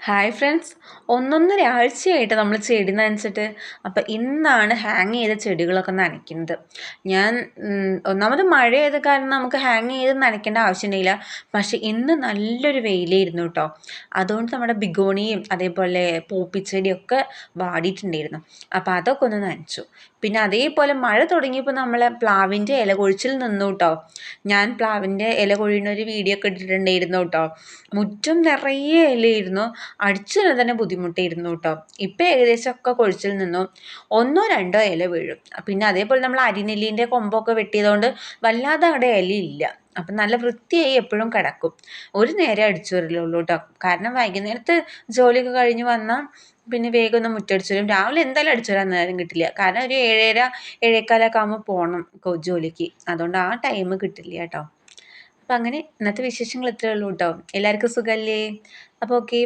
Hi friends ഒന്നൊന്നര ആഴ്ചയായിട്ട് നമ്മൾ ചെടി നനച്ചിട്ട് അപ്പോൾ ഇന്നാണ് ഹാങ് ചെയ്ത ചെടികളൊക്കെ നനയ്ക്കുന്നത്. ഞാൻ ഒന്നാമത് മഴയത് കാരണം നമുക്ക് ഹാങ് ചെയ്ത് നനയ്ക്കേണ്ട ആവശ്യമുണ്ടായില്ല. പക്ഷേ ഇന്ന് നല്ലൊരു വെയിലായിരുന്നു കേട്ടോ അതുകൊണ്ട് നമ്മുടെ ബിഗോണിയും അതേപോലെ പൂപ്പിച്ചെടിയൊക്കെ വാടിയിട്ടുണ്ടായിരുന്നു. അപ്പോൾ അതൊക്കെ ഒന്ന് നനച്ചു. പിന്നെ അതേപോലെ മഴ തുടങ്ങിയപ്പോൾ നമ്മൾ പ്ലാവിന്റെ ഇല കൊഴിച്ചിൽ നിന്നു കേട്ടോ ഞാൻ പ്ലാവിന്റെ ഇല കൊഴിയുന്ന ഒരു വീഡിയോ ഒക്കെ ഇട്ടിട്ടുണ്ടായിരുന്നു കേട്ടോ മുറ്റം നിറയെ ഇലയായിരുന്നു. അടിച്ചു തന്നെ ബുദ്ധിമുട്ടിയിരുന്നു കേട്ടോ ഇപ്പം ഏകദേശം ഒക്കെ കൊഴിച്ചിൽ നിന്നും. ഒന്നോ രണ്ടോ ഇല വീഴും. പിന്നെ അതേപോലെ നമ്മൾ അരിനെല്ലിന്റെ കൊമ്പൊക്കെ വെട്ടിയതുകൊണ്ട് വല്ലാതെ അവിടെ ഇലയില്ല. അപ്പം നല്ല വൃത്തിയായി എപ്പോഴും കിടക്കും. ഒരു നേരം അടിച്ചു വരലുള്ളൂ കേട്ടോ കാരണം വൈകുന്നേരത്ത് ജോലിയൊക്കെ കഴിഞ്ഞ് വന്നാൽ പിന്നെ വേഗം ഒന്ന് മുറ്റടിച്ചു വരും രാവിലെ എന്തായാലും അടിച്ചു വരാൻ നേരം കിട്ടില്ല. കാരണം ഒരു ഏഴര ഏഴേക്കാലൊക്കെ ആകുമ്പോൾ പോകണം ജോലിക്ക്. അതുകൊണ്ട് ആ ടൈം കിട്ടില്ല കേട്ടോ അപ്പം അങ്ങനെ ഇന്നത്തെ വിശേഷങ്ങൾ ഇത്രയേ ഉള്ളൂ കേട്ടോ എല്ലാവർക്കും സുഖമല്ലേ അപ്പോൾ ഓക്കെ.